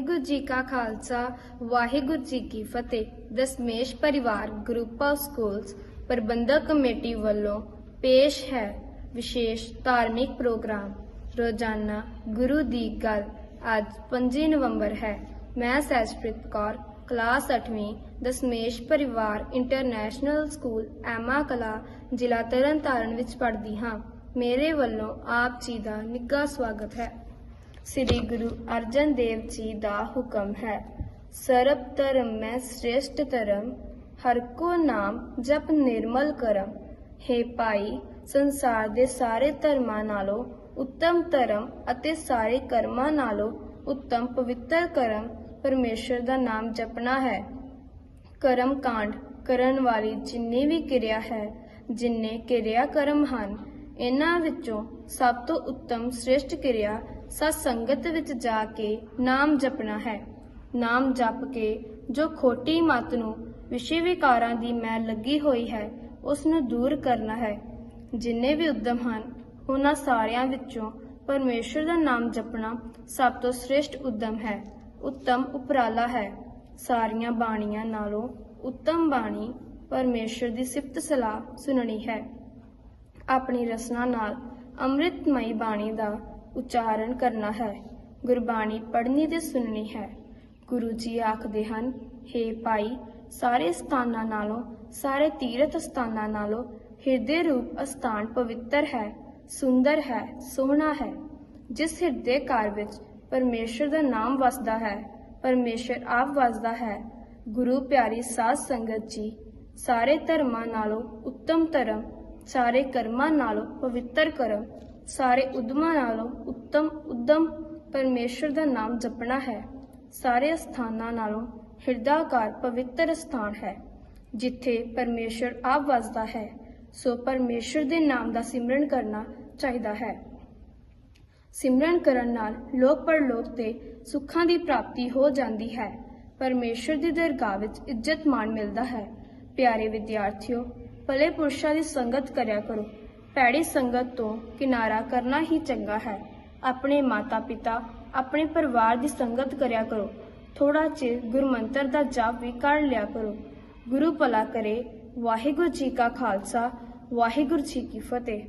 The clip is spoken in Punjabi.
ਵਾਹਿਗੁਰੂ ਜੀ ਕਾ ਖਾਲਸਾ, ਵਾਹਿਗੁਰੂ ਜੀ ਕੀ ਫਤਿਹ। Dasmesh Parivar group of schools Parbandhak committee ਵੱਲੋਂ ਪੇਸ਼ ਹੈ ਵਿਸ਼ੇਸ਼ ਧਾਰਮਿਕ ਪ੍ਰੋਗਰਾਮ। ਰੋਜ਼ਾਨਾ ਗੁਰੂ ਦੀ ਗੱਲ ਅੱਜ 5 ਨਵੰਬਰ ਹੈ। ਮੈਂ ਸਹਿਜਪ੍ਰੀਤ ਕੌਰ, ਕਲਾਸ 8ਵੀਂ ਦਸਮੇਸ਼ ਪਰਿਵਾਰ ਇੰਟਰਨੈਸ਼ਨਲ ਸਕੂਲ ਐਮਾ ਕਲਾ, ਜ਼ਿਲ੍ਹਾ ਤਰਨਤਾਰਨ ਵਿੱਚ ਪੜ੍ਹਦੀ ਹਾਂ। ਮੇਰੇ ਵੱਲੋਂ ਆਪ ਜੀ ਦਾ ਨਿੱਘਾ ਸਵਾਗਤ ਹੈ। ਸ੍ਰੀ ਗੁਰੂ ਅਰਜਨ ਦੇਵ ਜੀ ਦਾ ਹੁਕਮ ਹੈ। ਸਰਬ ਧਰਮ ਮੈਂ ਸ੍ਰੇਸ਼ਟ ਧਰਮ, ਹਰ ਕੋ ਨਾਮ ਜਪ ਨਿਰਮਲ ਕਰਮ। ਹੈ ਭਾਈ, ਸੰਸਾਰ ਦੇ ਸਾਰੇ ਧਰਮਾਂ ਨਾਲੋਂ ਉੱਤਮ ਧਰਮ ਅਤੇ ਸਾਰੇ ਕਰਮਾਂ ਨਾਲੋਂ ਉੱਤਮ ਪਵਿੱਤਰ ਕਰਮ ਪਰਮੇਸ਼ਰ ਦਾ ਨਾਮ ਜਪਣਾ ਹੈ। ਕਰਮ ਕਾਂਡ ਕਰਨ ਵਾਲੀ ਜਿੰਨੀ ਵੀ ਕਿਰਿਆ ਹੈ, ਜਿੰਨੇ ਕਿਰਿਆ ਕਰਮ ਹਨ, ਇਹਨਾਂ ਵਿੱਚੋਂ ਸਭ ਤੋਂ ਉੱਤਮ ਸ੍ਰੇਸ਼ਟ ਕਿਰਿਆ ਸਤ ਸੰਗਤ ਵਿੱਚ ਜਾ ਕੇ ਨਾਮ ਜਪਣਾ ਹੈ। ਨਾਮ ਜਪ ਕੇ ਜੋ ਖੋਟੀ ਮਤ ਨੂੰ ਵਿਸ਼ੇ ਵਿਕਾਰਾਂ ਦੀ ਮੈਲ ਲੱਗੀ ਹੋਈ ਹੈ ਉਸ ਨੂੰ ਦੂਰ ਕਰਨਾ ਹੈ। ਜਿੰਨੇ ਵੀ ਉਦਮ ਹਨ, ਉਹਨਾਂ ਸਾਰਿਆਂ ਵਿੱਚੋਂ ਪਰਮੇਸ਼ਰ ਦਾ ਨਾਮ ਜਪਣਾ ਸਭ ਤੋਂ ਸ੍ਰੇਸ਼ਟ ਉਦਮ ਹੈ। ਉੱਤਮ ਉਪਰਾਲਾ ਹੈ। ਸਾਰੀਆਂ ਬਾਣੀਆਂ ਨਾਲੋਂ ਉੱਤਮ ਬਾਣੀ ਪਰਮੇਸ਼ਰ ਦੀ ਸਿਫਤ ਸਲਾਹ ਸੁਣਨੀ ਹੈ। ਆਪਣੀ ਰਸਨਾ ਨਾਲ ਅੰਮ੍ਰਿਤਮਈ ਬਾਣੀ ਦਾ ਉਚਾਰਨ ਕਰਨਾ ਹੈ। ਗੁਰਬਾਣੀ ਪੜ੍ਹਨੀ ਤੇ ਸੁਣਨੀ ਹੈ। ਗੁਰੂ ਜੀ ਆਖਦੇ ਹਨ हे ਭਾਈ, ਸਾਰੇ ਸਥਾਨਾਂ ਨਾਲੋਂ, ਸਾਰੇ ਤੀਰਥ ਸਥਾਨਾਂ ਨਾਲੋਂ ਹਿਰਦੇ ਰੂਪ ਅਸਥਾਨ ਪਵਿੱਤਰ ਹੈ, ਸੁੰਦਰ ਹੈ, ਸੋਹਣਾ ਹੈ। ਜਿਸ ਹਿਰਦੇ ਘਰ ਵਿੱਚ ਪਰਮੇਸ਼ਰ ਦਾ ਨਾਮ ਵਸਦਾ ਹੈ, ਪਰਮੇਸ਼ਰ ਆਪ ਵਸਦਾ ਹੈ। ਗੁਰੂ ਪਿਆਰੀ ਸਾਧ ਸੰਗਤ ਜੀ, ਸਾਰੇ ਧਰਮਾਂ ਨਾਲੋਂ ਉੱਤਮ ਧਰਮ, ਸਾਰੇ ਕਰਮਾਂ ਨਾਲੋਂ ਪਵਿੱਤਰ ਕਰਮ ਸਾਰੇ ਉਦਮਾਂ ਨਾਲੋਂ ਉੱਤਮ, ਉਦਮ ਪਰਮੇਸ਼ਰ ਦਾ ਨਾਮ ਜਪਣਾ ਹੈ। ਸਾਰੇ ਸਥਾਨਾਂ ਨਾਲੋਂ ਹਿਰਦਾਕਾਰ ਪਵਿੱਤਰ ਸਥਾਨ ਹੈ। ਜਿੱਥੇ ਪਰਮੇਸ਼ਰ ਆਪ ਵਸਦਾ ਹੈ, ਸੋ ਪਰਮੇਸ਼ਰ ਦੇ ਨਾਮ ਦਾ ਸਿਮਰਨ ਕਰਨਾ ਚਾਹੀਦਾ ਹੈ। ਸਿਮਰਨ ਕਰਨ ਨਾਲ ਲੋਕ ਪਰਲੋਕ ਤੇ ਸੁੱਖਾਂ ਦੀ ਪ੍ਰਾਪਤੀ ਹੋ ਜਾਂਦੀ ਹੈ। ਪਰਮੇਸ਼ਰ ਦੀ ਦਰਗਾਹ ਵਿੱਚ ਇੱਜ਼ਤ ਮਾਣ ਮਿਲਦਾ ਹੈ। ਪਿਆਰੇ ਵਿਦਿਆਰਥੀਓ, ਭਲੇ ਪੁਰਸ਼ਾਂ ਦੀ ਸੰਗਤ ਕਰਿਆ ਕਰੋ। ਭੈੜੀ ਸੰਗਤ ਤੋਂ ਕਿਨਾਰਾ ਕਰਨਾ ਹੀ ਚੰਗਾ ਹੈ। ਆਪਣੇ ਮਾਤਾ-ਪਿਤਾ, ਆਪਣੇ ਪਰਿਵਾਰ ਦੀ ਸੰਗਤ ਕਰਿਆ ਕਰੋ। ਥੋੜਾ ਚਿਰ ਗੁਰਮੰਤਰ ਦਾ ਜਾਪ ਵੀ ਕਰ ਲਿਆ ਕਰੋ। ਗੁਰੂ ਭਲਾ ਕਰੇ। ਵਾਹਿਗੁਰੂ ਜੀ ਕਾ ਖਾਲਸਾ, ਵਾਹਿਗੁਰੂ ਜੀ ਕੀ ਫਤਿਹ।